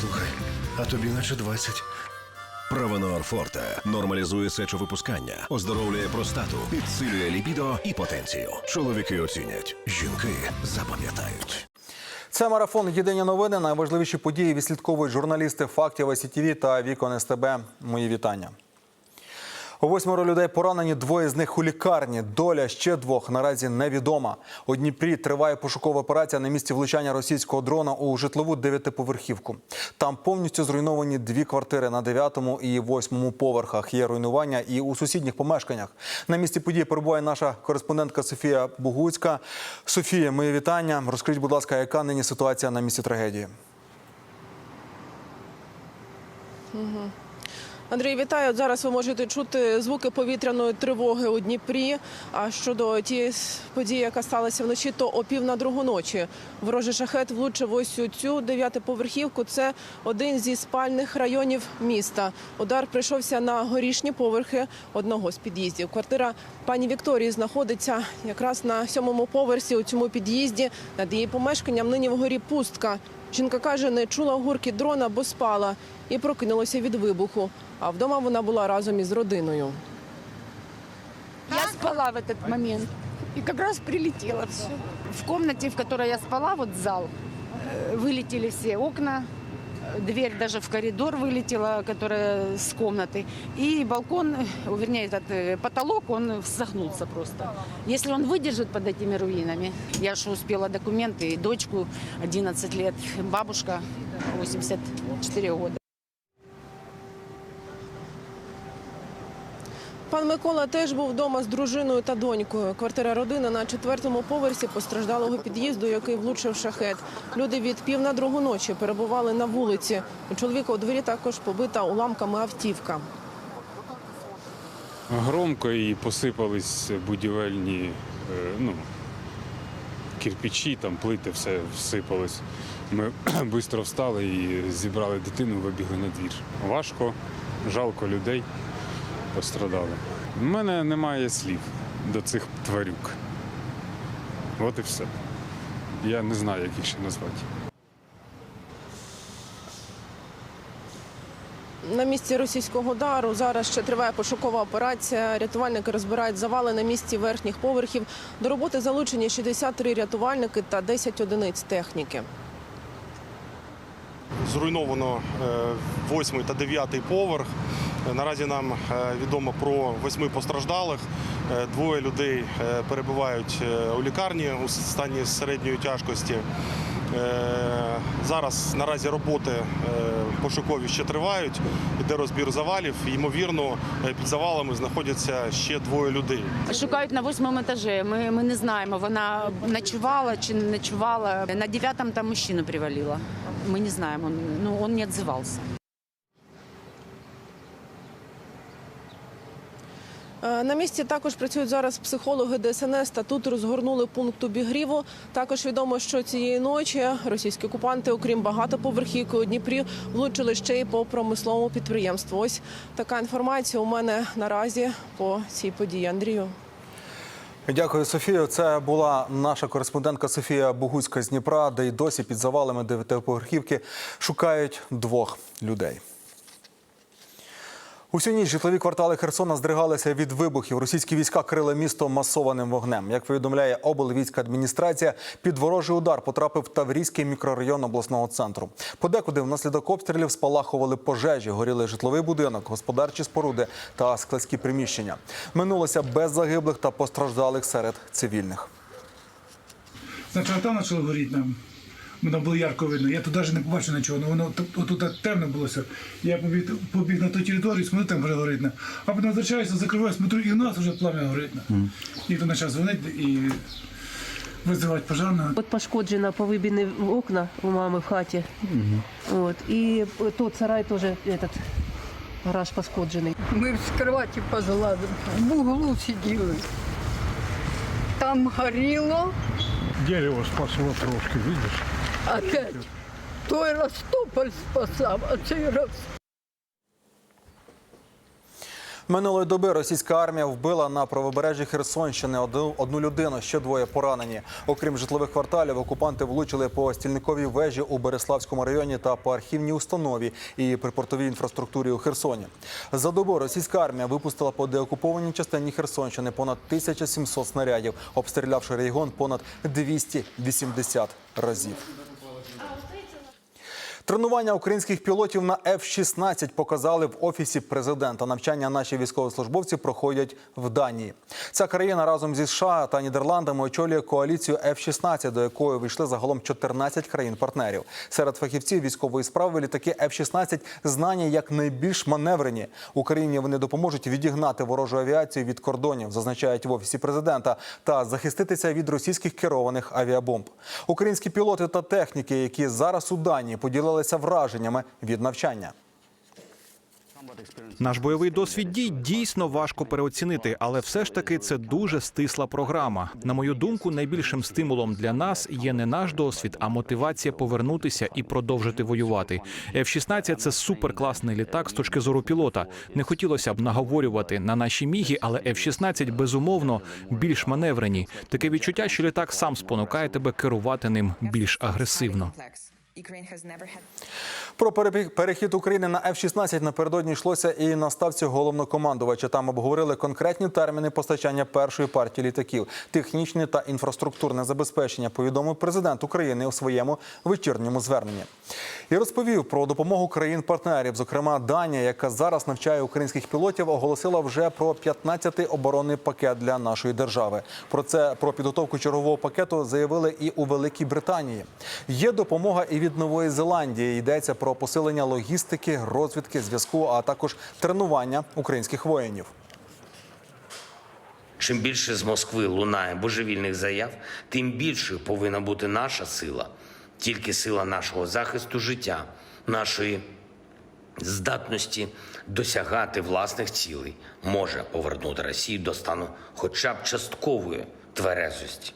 Слухай, а тобі наче 20. Правонор Форте нормалізує сечовипускання, оздоровлює простату, підсилює лібідо і потенцію. Чоловіки оцінять, жінки запам'ятають. Це марафон Єдині новини. Найважливіші події відслідковують журналісти фактів СІТВ та Вікон СТБ. Мої вітання. Восьмеро людей поранені, двоє з них у лікарні. Доля ще двох наразі невідома. У Дніпрі триває пошукова операція на місці влучання російського дрона у житлову дев'ятиповерхівку. Там повністю зруйновані дві квартири на дев'ятому і восьмому поверхах. Є руйнування і у сусідніх помешканнях. На місці події перебуває наша кореспондентка Софія Бугуцька. Софія, мої вітання. Розкажіть, будь ласка, яка нині ситуація на місці трагедії? Андрій, вітаю. От Зараз ви можете чути звуки повітряної тривоги у Дніпрі. А щодо тієї події, яка сталася вночі, то о пів на другу ночі ворожий шахет влучив ось у цю дев'ятиповерхівку. Це один зі спальних районів міста. Удар прийшовся на горішні поверхи одного з під'їздів. Квартира пані Вікторії знаходиться якраз на сьомому поверсі у цьому під'їзді. Над її помешканням нині вгорі пустка. Жінка каже, не чула гурки дрона, бо спала і прокинулася від вибуху. А вдома вона була разом із родиною. Я спала в этот момент. И как раз прилетело все. В комнате, в которой я спала, вот зал, э, вылетели все окна. э, Дверь даже в коридор вылетела, которая с комнаты. И балкон, э, вернее, этот э, потолок, он согнулся просто. Если он выдержит под этими руинами, я же успела документы, и дочку 11 лет, бабушка 84 года. Пан Микола теж був вдома з дружиною та донькою. Квартира родини на четвертому поверсі постраждалого під'їзду, який влучив шахет. Люди від пів на другу ночі перебували на вулиці. У чоловіка у дворі також побита уламками автівка. Громко і посипались будівельні е, ну, кирпичі, там плити, все всипалось. Ми швидко встали і зібрали дитину, вибігли на двір. Важко, жалко людей пострадали. У мене немає слів до цих тварюк. От і все. Я не знаю, як їх ще назвати. На місці російського удару зараз ще триває пошукова операція. Рятувальники розбирають завали на місці верхніх поверхів. До роботи залучені 63 рятувальники та 10 одиниць техніки. Зруйновано е, восьмий та дев'ятий поверх. Наразі нам е, відомо про восьми постраждалих. Е, Двоє людей е, перебувають у лікарні у стані середньої тяжкості. Зараз наразі роботи пошукові ще тривають. Іде розбір завалів. Ймовірно, під завалами знаходяться ще двоє людей. Шукають на восьмому етажі. Ми, ми не знаємо, вона ночувала чи не ночувала. На дев'ятому там мужчину привалило. Ми не знаємо. Ну, он не відзивався. На місці також працюють зараз психологи ДСНС та тут розгорнули пункт обігріву. Також відомо, що цієї ночі російські окупанти, окрім багатоповерхівки у Дніпрі, влучили ще й по промисловому підприємству. Ось така інформація у мене наразі по цій події. Андрію. Дякую, Софію. Це була наша кореспондентка Софія Богуцька з Дніпра, де й досі під завалами дев'ятиповерхівки шукають двох людей. Усю ніч житлові квартали Херсона здригалися від вибухів. Російські війська крили місто масованим вогнем. Як повідомляє облвійська адміністрація, під ворожий удар потрапив Таврійський мікрорайон обласного центру. Подекуди внаслідок обстрілів спалахували пожежі, горіли житловий будинок, господарчі споруди та складські приміщення. Минулося без загиблих та постраждалих серед цивільних. Спочатку там почало горіти нам. Воно було ярко видно. Я тут навіть не побачив нічого. Ну, воно отут темно було все. Я побіг, побіг на ту територію, смотрю, там горить. А потім возвращаюся, закриваю, смотрю, і в нас вже пламя горить. І то почав дзвонити і визивати пожарного. От пошкоджено повибіні окна у мами в хаті. От. І тут сарай теж этот, гараж пошкоджений. Ми з кроваті позаладили, в углу сиділи. Там горіло, Дерево спасло трошки, видиш? Опять. Той Ростополь спасав, а цей раз Минулої доби російська армія вбила на правобережжі Херсонщини одну людину, ще двоє поранені. Окрім житлових кварталів, окупанти влучили по стільниковій вежі у Береславському районі та по архівній установі і припортовій інфраструктурі у Херсоні. За добу російська армія випустила по деокупованій частині Херсонщини понад 1700 снарядів, обстрілявши регіон понад 280 разів. Тренування українських пілотів на F-16 показали в офісі президента. Навчання наші військовослужбовці проходять в Данії. Ця країна разом зі США та Нідерландами очолює коаліцію F-16, до якої вийшли загалом 14 країн-партнерів. Серед фахівців військової справи літаки F-16 знані як найбільш маневрені. Україні вони допоможуть відігнати ворожу авіацію від кордонів, зазначають в офісі президента, та захиститися від російських керованих авіабомб. Українські пілоти та техніки, які зараз у Данії, поділилися враженнями від навчання. Наш бойовий досвід дій дійсно важко переоцінити, але все ж таки це дуже стисла програма. На мою думку, найбільшим стимулом для нас є не наш досвід, а мотивація повернутися і продовжити воювати. F-16 – це суперкласний літак з точки зору пілота. Не хотілося б наговорювати на наші міги, але F-16 безумовно більш маневрені. Таке відчуття, що літак сам спонукає тебе керувати ним більш агресивно. Про перехід України на F-16 напередодні йшлося і на ставці головнокомандувача. Там обговорили конкретні терміни постачання першої партії літаків, технічне та інфраструктурне забезпечення. Повідомив президент України у своєму вечірньому зверненні. І розповів про допомогу країн-партнерів. Зокрема, Данія, яка зараз навчає українських пілотів, оголосила вже про 15-й оборонний пакет для нашої держави. Про це про підготовку чергового пакету заявили і у Великій Британії. Є допомога і від Нової Зеландії. Йдеться про посилення логістики, розвідки, зв'язку, а також тренування українських воїнів. Чим більше з Москви лунає божевільних заяв, тим більшою повинна бути наша сила, тільки сила нашого захисту життя, нашої здатності досягати власних цілей може повернути Росію до стану хоча б часткової тверезості.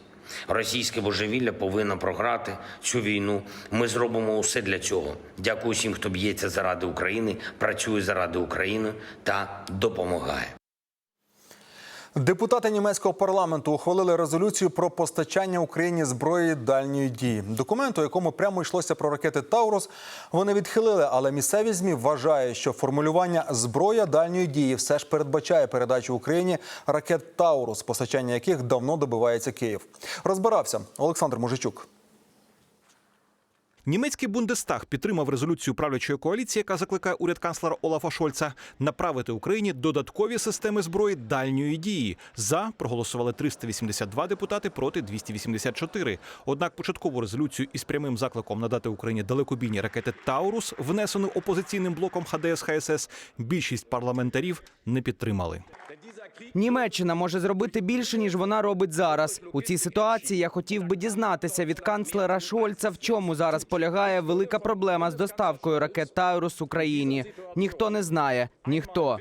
Російське божевілля повинно програти цю війну. Ми зробимо усе для цього. Дякую всім, хто б'ється заради України, працює заради України та допомагає. Депутати німецького парламенту ухвалили резолюцію про постачання Україні зброї дальньої дії. Документ, у якому прямо йшлося про ракети Таурус, вони відхилили, але місцеві змі вважають, що формулювання зброя дальньої дії все ж передбачає передачу Україні ракет Таурус, постачання яких давно добивається Київ. Розбирався Олександр Мужичук. Німецький Бундестаг підтримав резолюцію правлячої коаліції, яка закликає уряд канцлера Олафа Шольца направити Україні додаткові системи зброї дальньої дії. За проголосували 382 депутати проти 284. Однак початкову резолюцію із прямим закликом надати Україні далекобійні ракети Таурус, внесену опозиційним блоком ХДС ХСС, більшість парламентарів не підтримали. Німеччина може зробити більше ніж вона робить зараз. У цій ситуації я хотів би дізнатися від канцлера Шольца, в чому зараз полягає велика проблема з доставкою ракет Тайрус Україні. Ніхто не знає, ніхто.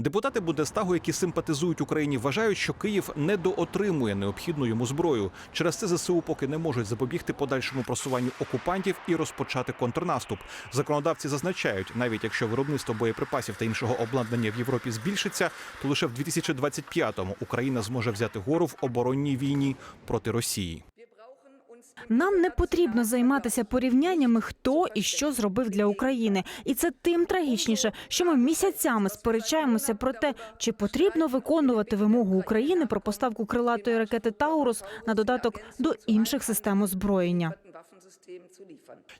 Депутати Бундестагу, які симпатизують Україні, вважають, що Київ недоотримує необхідну йому зброю. Через це ЗСУ поки не можуть запобігти подальшому просуванню окупантів і розпочати контрнаступ. Законодавці зазначають, навіть якщо виробництво боєприпасів та іншого обладнання в Європі збільшиться, то лише в 2025-му Україна зможе взяти гору в оборонній війні проти Росії. Нам не потрібно займатися порівняннями, хто і що зробив для України, і це тим трагічніше, що ми місяцями сперечаємося про те, чи потрібно виконувати вимогу України про поставку крилатої ракети Таурус на додаток до інших систем озброєння.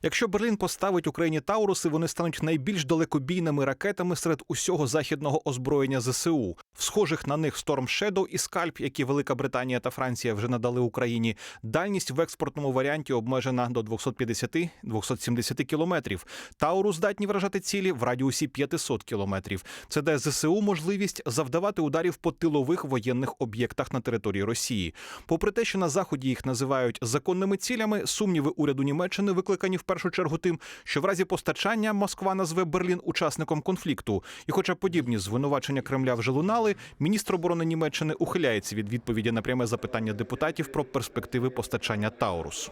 Якщо Берлін поставить Україні Тауруси, вони стануть найбільш далекобійними ракетами серед усього західного озброєння ЗСУ. В схожих на них Storm Shadow і Скальп, які Велика Британія та Франція вже надали Україні. Дальність в експортному варіанті обмежена до 250-270 кілометрів. Таурус здатні вражати цілі в радіусі 500 кілометрів. Це дає ЗСУ можливість завдавати ударів по тилових воєнних об'єктах на території Росії. Попри те, що на заході їх називають законними цілями, сумніви уряду уряду Німеччини викликані в першу чергу тим, що в разі постачання Москва назве Берлін учасником конфлікту. І, хоча подібні звинувачення Кремля вже лунали, міністр оборони Німеччини ухиляється від відповіді на пряме запитання депутатів про перспективи постачання Таурус.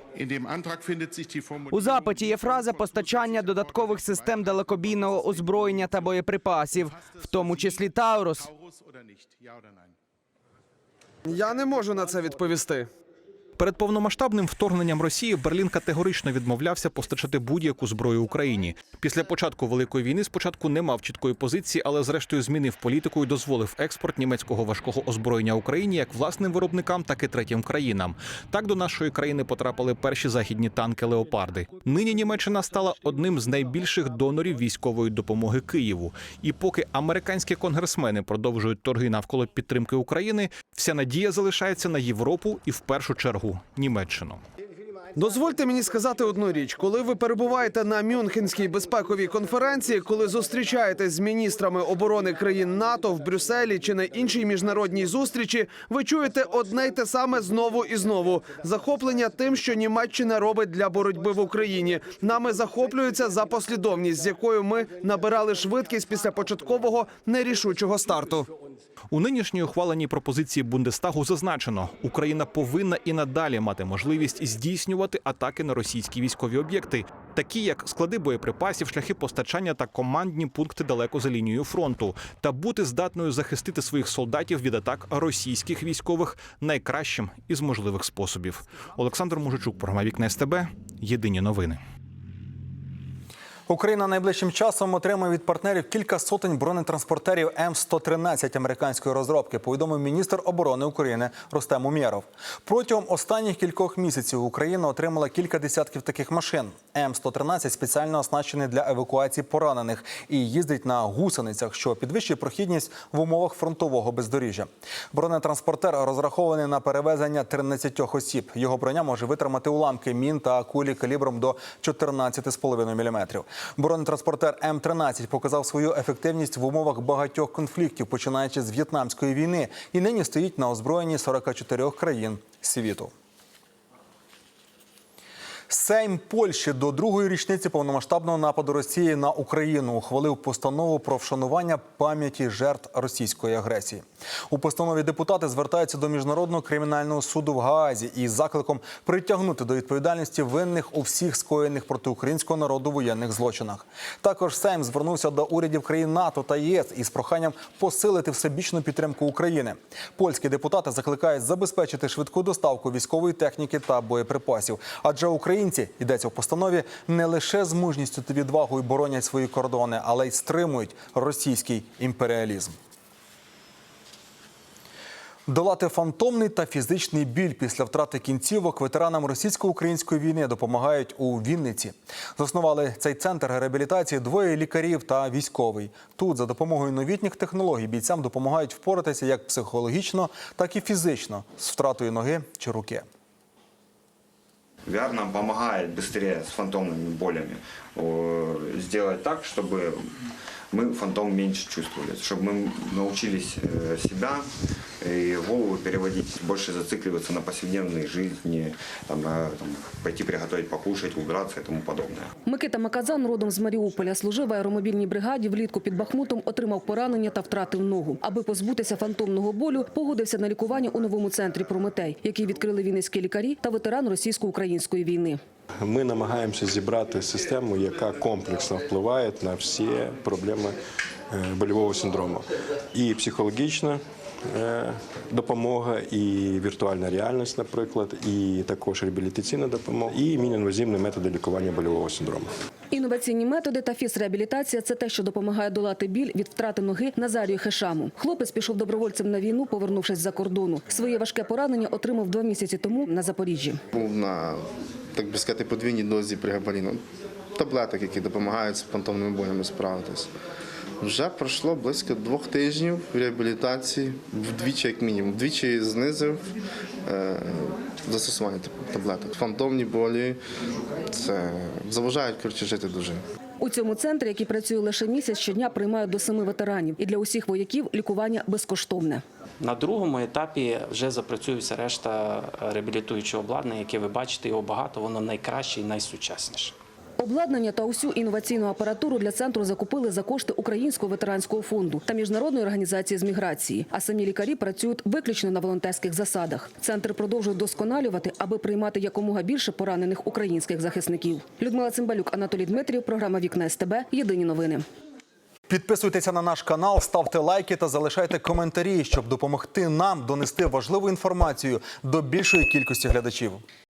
У запиті є фраза постачання додаткових систем далекобійного озброєння та боєприпасів, в тому числі Таурус. Я не можу на це відповісти. Перед повномасштабним вторгненням Росії Берлін категорично відмовлявся постачати будь-яку зброю Україні. Після початку великої війни спочатку не мав чіткої позиції, але зрештою змінив політику і дозволив експорт німецького важкого озброєння Україні як власним виробникам, так і третім країнам. Так до нашої країни потрапили перші західні танки Леопарди. Нині Німеччина стала одним з найбільших донорів військової допомоги Києву. І поки американські конгресмени продовжують торги навколо підтримки України, вся надія залишається на Європу і в першу чергу Німеччину. Дозвольте мені сказати одну річ: коли ви перебуваєте на Мюнхенській безпековій конференції, коли зустрічаєтесь з міністрами оборони країн НАТО в Брюсселі чи на іншій міжнародній зустрічі, ви чуєте одне й те саме знову і знову: захоплення тим, що Німеччина робить для боротьби в Україні. Нами захоплюються за послідовність, з якою ми набирали швидкість після початкового нерішучого старту. У нинішній ухваленій пропозиції Бундестагу зазначено, Україна повинна і надалі мати можливість здійснювати атаки на російські військові об'єкти, такі як склади боєприпасів, шляхи постачання та командні пункти далеко за лінією фронту, та бути здатною захистити своїх солдатів від атак російських військових найкращим із можливих способів. Олександр Мужичук, програма Вікна СТБ. Єдині новини. Україна найближчим часом отримає від партнерів кілька сотень бронетранспортерів М113 американської розробки. Повідомив міністр оборони України Рустем Умєров. Протягом останніх кількох місяців Україна отримала кілька десятків таких машин. М113 спеціально оснащений для евакуації поранених і їздить на гусеницях, що підвищує прохідність в умовах фронтового бездоріжжя. Бронетранспортер розрахований на перевезення 13 осіб. Його броня може витримати уламки мін та кулі калібром до 14,5 мм. Бронетранспортер М13 показав свою ефективність в умовах багатьох конфліктів, починаючи з в'єтнамської війни, і нині стоїть на озброєнні 44 країн світу. Сейм Польщі до другої річниці повномасштабного нападу Росії на Україну ухвалив постанову про вшанування пам'яті жертв російської агресії. У постанові депутати звертаються до міжнародного кримінального суду в Гаазі із закликом притягнути до відповідальності винних у всіх скоєних проти українського народу воєнних злочинах. Також Сейм звернувся до урядів країн НАТО та ЄС із проханням посилити всебічну підтримку України. Польські депутати закликають забезпечити швидку доставку військової техніки та боєприпасів, адже українці йдеться в постанові не лише з мужністю та відвагою боронять свої кордони, але й стримують російський імперіалізм. Долати фантомний та фізичний біль після втрати кінцівок ветеранам російсько-української війни допомагають у Вінниці. Заснували цей центр реабілітації двоє лікарів та військовий. Тут за допомогою новітніх технологій бійцям допомагають впоратися як психологічно, так і фізично з втратою ноги чи руки. VR нам помогает быстрее с фантомными болями э, сделать так, чтобы мы фантом меньше чувствовали, чтобы мы научились э, себя и голову переводить, больше зацикливаться на повседневной жизни, там, э, там, пойти приготовить покушать, убраться и тому подобное. Микита Маказан родом з Маріуполя служив в аеромобільній бригаді. Влітку під Бахмутом отримав поранення та втратив ногу. Аби позбутися фантомного болю, погодився на лікування у новому центрі Прометей, який відкрили вінницькі лікарі та ветеран російсько-української війни. Ми намагаємося зібрати систему, яка комплексно впливає на всі проблеми е, больового синдрому. І психологічна е, допомога, і віртуальна реальність, наприклад, і також реабілітаційна допомога, і мінінвазивні методи лікування больового синдрому. Інноваційні методи та фізреабілітація – це те, що допомагає долати біль від втрати ноги Назарію Хешаму. Хлопець пішов добровольцем на війну, повернувшись з-за кордону. Своє важке поранення отримав два місяці тому на Запоріжжі. Був на, так би сказати, подвійній дозі пригабаліну. Таблеток, які допомагають з фантомними болями справитись. Вже пройшло близько двох тижнів реабілітації, вдвічі, як мінімум. Вдвічі знизив е, застосування таблеток. Фантомні болі це заважають коротше, жити дуже. У цьому центрі, який працює лише місяць, щодня приймають до семи ветеранів. І для усіх вояків лікування безкоштовне. На другому етапі вже запрацює вся решта реабілітуючого обладнання, яке ви бачите, його багато, воно найкраще і найсучасніше. Обладнання та усю інноваційну апаратуру для центру закупили за кошти Українського ветеранського фонду та міжнародної організації з міграції. А самі лікарі працюють виключно на волонтерських засадах. Центр продовжує досконалювати, аби приймати якомога більше поранених українських захисників. Людмила Цимбалюк, Анатолій Дмитрів, програма Вікна СТБ. Єдині новини. Підписуйтеся на наш канал, ставте лайки та залишайте коментарі, щоб допомогти нам донести важливу інформацію до більшої кількості глядачів.